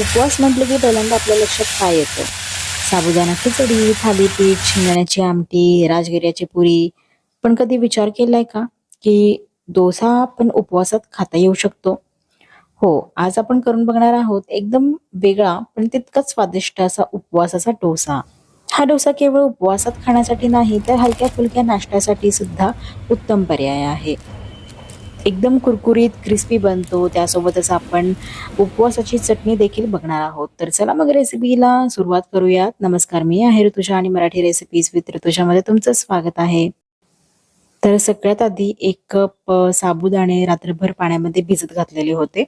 उपवास म्हटलं की पहिल्यांदा आपल्या लक्षात काय येतं? साबुदाणा खिचडी थालीपीठ शेंगदाण्याची आमटी राजगिऱ्याची पुरी. पण कधी विचार केलाय का की डोसा आपण उपवासात खाता येऊ शकतो? हो आज आपण करून बघणार आहोत एकदम वेगळा पण तितकाच स्वादिष्ट असा उपवासाचा डोसा. हा डोसा केवळ उपवासात खाण्यासाठी नाही तर हलक्या फुलक्या नाश्त्यासाठी सुद्धा उत्तम पर्याय आहे. एकदम कुरकुरीत क्रिस्पी बनतो. त्यासोबतच आपण उपवासाची चटणी देखील बघणार आहोत. तर चला मग रेसिपीला सुरुवात करूयात. नमस्कार मी आहे ऋतुषा आणि मराठी रेसिपीज विथ ऋतुषामध्ये तुमचं स्वागत आहे. तर सगळ्यात आधी एक कप साबुदाणे रात्रभर पाण्यामध्ये भिजत घातलेले होते.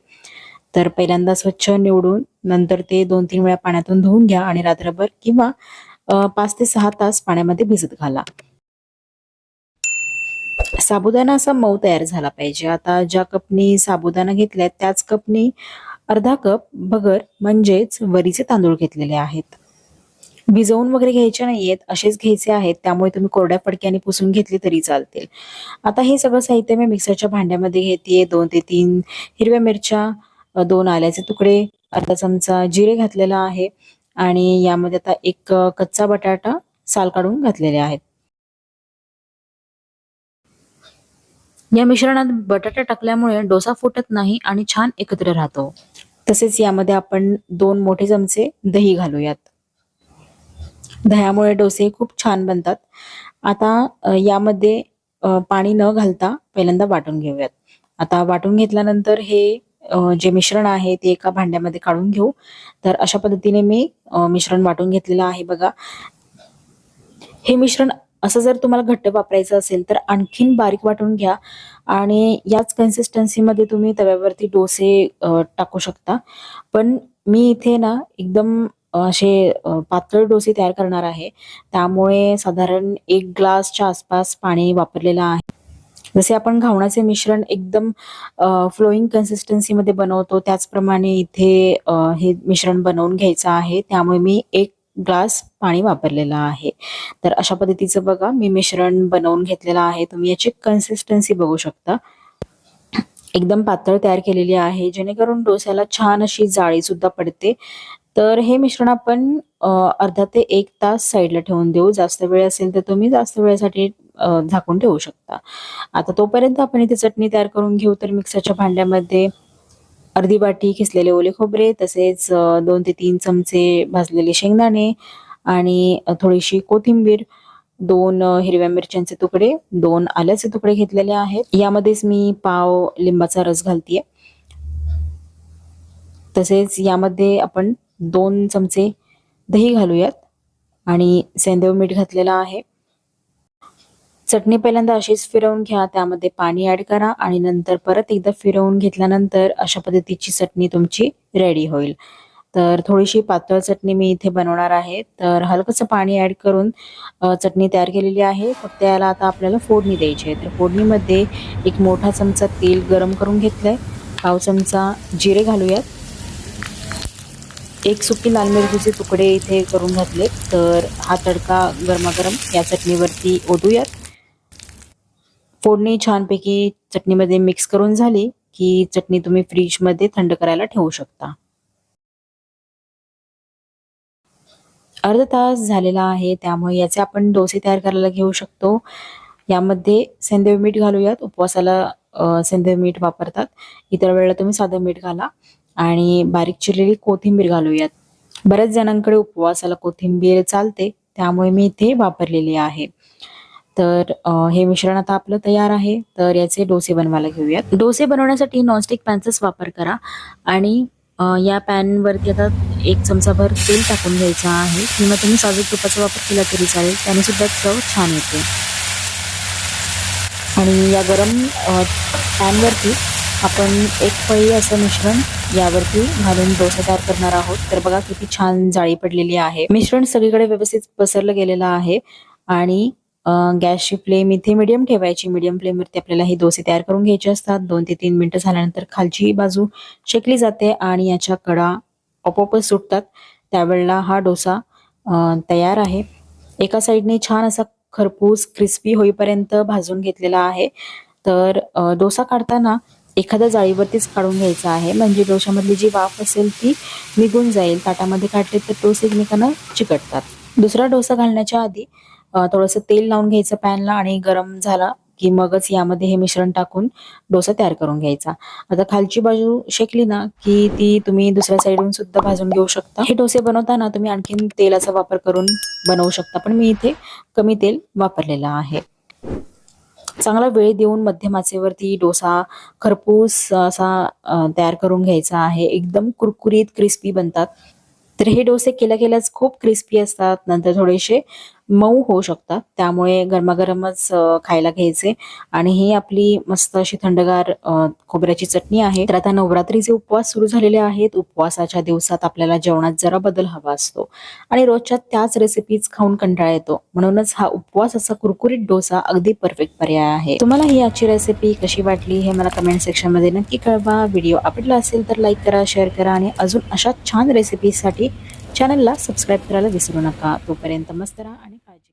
तर पहिल्यांदा स्वच्छ निवडून नंतर ते दोन तीन वेळा पाण्यातून धुवून घ्या आणि रात्रभर किंवा पाच ते सहा तास पाण्यामध्ये भिजत घाला. साबुदाणा असा मऊ तयार झाला पाहिजे. आता ज्या कपनी साबुदाणा घेतलाय त्याच कपनी अर्धा कप भगर म्हणजेच वरीचे तांदूळ घेतलेले आहेत. भिजवून वगैरे घ्यायचे नाहीयेत असेच घ्यायचे आहेत. त्यामुळे तुम्ही कोरड्या फडक्याने पुसून घेतली तरी चालतील. आता हे सगळं साहित्य मी मिक्सरच्या भांड्यामध्ये घेते. दोन ते तीन हिरव्या मिरच्या दोन आल्याचे तुकडे अर्धा चमचा जिरे घातलेला आहे. आणि यामध्ये आता एक कच्चा बटाटा साल काढून घातलेले आहेत. या मिश्रणात बटाटा टाकल्यामुळे डोसा फुटत नाही आणि छान एकत्र राहतो. तसेच यामध्ये आपण दोन मोठे चमचे दही घालूयात. दह्यामुळे डोसे खूप छान बनतात. आता यामध्ये पाणी न घालता पहिल्यांदा वाटून घेऊयात. आता वाटून घेतल्यानंतर हे जे मिश्रण आहे ते एका भांड्यामध्ये काढून घेऊ. तर अशा पद्धतीने मी मिश्रण वाटून घेतलेलं आहे बघा. हे मिश्रण असं जर तुम्हाला घट्ट वापरायचं असेल तर आणखीन बारीक वाटून घ्या आणि याच कन्सिस्टन्सीमध्ये तुम्ही तव्यावरती डोसे टाकू शकता. पण मी इथे ना एकदम असे पातळ डोसे तयार करणार आहे. त्यामुळे साधारण एक ग्लासच्या आसपास पाणी वापरलेलं आहे. जसे आपण घावणाचे मिश्रण एकदम फ्लोईंग कन्सिस्टन्सीमध्ये बनवतो त्याचप्रमाणे इथे हे मिश्रण बनवून घ्यायचं आहे. त्यामुळे मी एक ग्लास पाणी वापरलेलं आहे. तर अशा पद्धतीचं बघा मी मिश्रण बनवून घेतलेलं आहे. तुम्ही याची कन्सिस्टन्सी बघू शकता. एकदम पातळ तयार केलेली आहे. जेणेकरून डोस्याला छान अशी जाळी सुद्धा पडते. तर हे मिश्रण आपण अर्धा ते एक तास साईडला ठेवून देऊ. जास्त वेळ असेल तर तुम्ही जास्त वेळेसाठी झाकून ठेवू शकता. आता तोपर्यंत आपण इथे चटणी तयार करून घेऊ. तर मिक्सरच्या भांड्यामध्ये अर्धी वाटी खिसलेले ओले खोबरे तसेच दोन ते तीन चमचे भाजलेले शेंगदाणे आणि थोडीशी कोथिंबीर दोन हिरव्या मिरच्यांचे तुकडे दोन आल्याचे तुकडे घेतलेले आहेत. यामध्येच मी पाव लिंबाचा रस घालतीये. तसेच यामध्ये आपण दोन चमचे दही घालूयात आणि सेंदव मीठ घातलेलं आहे. चटणी पहिल्यांदा अशीच फिरवून घ्या त्यामध्ये पाणी ऍड करा आणि नंतर परत एकदा फिरवून घेतल्यानंतर अशा पद्धतीची चटणी तुमची रेडी होईल. तर थोडीशी पातळ चटणी मी इथे बनवणार आहे. तर हलकंसं पाणी ॲड करून चटणी तयार केलेली आहे. फक्त याला आता आपल्याला फोडणी द्यायची आहे. तर फोडणीमध्ये एक मोठा चमचा तेल गरम करून घेतलंय. पाव चमचा जिरे घालूयात. एक सुकी लाल मिरचीचे तुकडे इथे करून घातले तर हा तडका गरमागरम या चटणीवरती ओढूयात फोडणी छानपैकी चटणीमध्ये मिक्स करून झाली की चटणी तुम्ही फ्रीजमध्ये थंड करायला ठेवू शकता. अर्धा तास झालेला आहे त्यामुळे याचे आपण डोसे तयार करायला घेऊ शकतो. यामध्ये सेंदेव मीठ घालूयात उपवासाला सेंदेव मीठ वापरतात. इतर वेळेला तुम्ही साधं मीठ घाला आणि बारीक चिरलेली कोथिंबीर घालूयात. बऱ्याच जणांकडे उपवासाला कोथिंबीर चालते त्यामुळे मी इथे वापरलेली आहे. तर हे मिश्रण आता आपलं तयार आहे. तर याचे डोसे बनवायला घेऊयात. डोसे बनवण्यासाठी नॉनस्टिक पॅनचाच वापर करा. आणि या पॅनवरती आता एक चमचाभर तेल टाकून घ्यायचं आहे. किंवा तुम्ही साजूक तुपाचा वापर केला तरी चालेल. त्याने सुद्धा चव छान येते. आणि या गरम पॅनवरती आपण एक पळी असं मिश्रण यावरती घालून डोसा तयार करणार आहोत. तर बघा किती छान जाळी पडलेली आहे. मिश्रण सगळीकडे व्यवस्थित पसरलं गेलेलं आहे. आणि गॅसची फ्लेम इथे मिडियम ठेवायची. मिडियम फ्लेमवरती आपल्याला हे डोसे तयार करून घ्यायचे असतात. दोन ते तीन मिनिटं झाल्यानंतर खालची बाजू शेकली जाते आणि याच्या कडा आपोआपच सुटतात. त्यावेळेला हा डोसा तयार आहे. एका साईडने छान असा खरपूस क्रिस्पी होईपर्यंत भाजून घेतलेला आहे. तर डोसा काढताना एखाद्या जाळीवरतीच काढून घ्यायचा आहे. म्हणजे डोशामधली जी वाफ असेल ती निघून जाईल. ताटामध्ये काढले तर डोसे एकमेकांना चिकटतात. दुसरा डोसा घालण्याच्या आधी थोडंसं तेल लावून घ्यायचं पॅनला आणि गरम झाला की मगच यामध्ये हे मिश्रण टाकून डोसा तयार करून घ्यायचा. आता खालची बाजू शेकली ना की ती तुम्ही दुसऱ्या साईडून सुद्धा भाजून घेऊ शकता. हे डोसे बनवताना तुम्ही आणखीन तेलाचा वापर करून बनवू शकता पण मी इथे कमी तेल वापरलेलं आहे. चांगला वेळ देऊन मध्यमाचेवरती डोसा खरपूस असा तयार करून घ्यायचा आहे. एकदम कुरकुरीत क्रिस्पी बनतात. तर हे डोसे केल्या केल्याच खूप क्रिस्पी असतात नंतर थोडेसे मऊ होऊ शकतात. त्यामुळे गरमागरमच खायला घ्यायचे. आणि ही आपली मस्त अशी थंडगार खोबऱ्याची चटणी आहे. तर आता नवरात्रीचे उपवास सुरू झालेले आहेत उपवासाच्या दिवसात आपल्याला जेवणात जरा बदल हवा असतो. आणि रोजच्या त्याच रेसिपीज खाऊन कंटाळा येतो. म्हणूनच हा उपवास असा कुरकुरीत डोसा अगदी परफेक्ट पर्याय आहे. तुम्हाला ही आजची रेसिपी कशी वाटली हे मला कमेंट सेक्शनमध्ये नक्की कळवा. व्हिडिओ आवडला असेल तर लाईक करा शेअर करा आणि अजून अशा छान रेसिपीसाठी चॅनलला सबस्क्राईब करायला विसरू नका. तोपर्यंत मस्त राहा आणि काळजी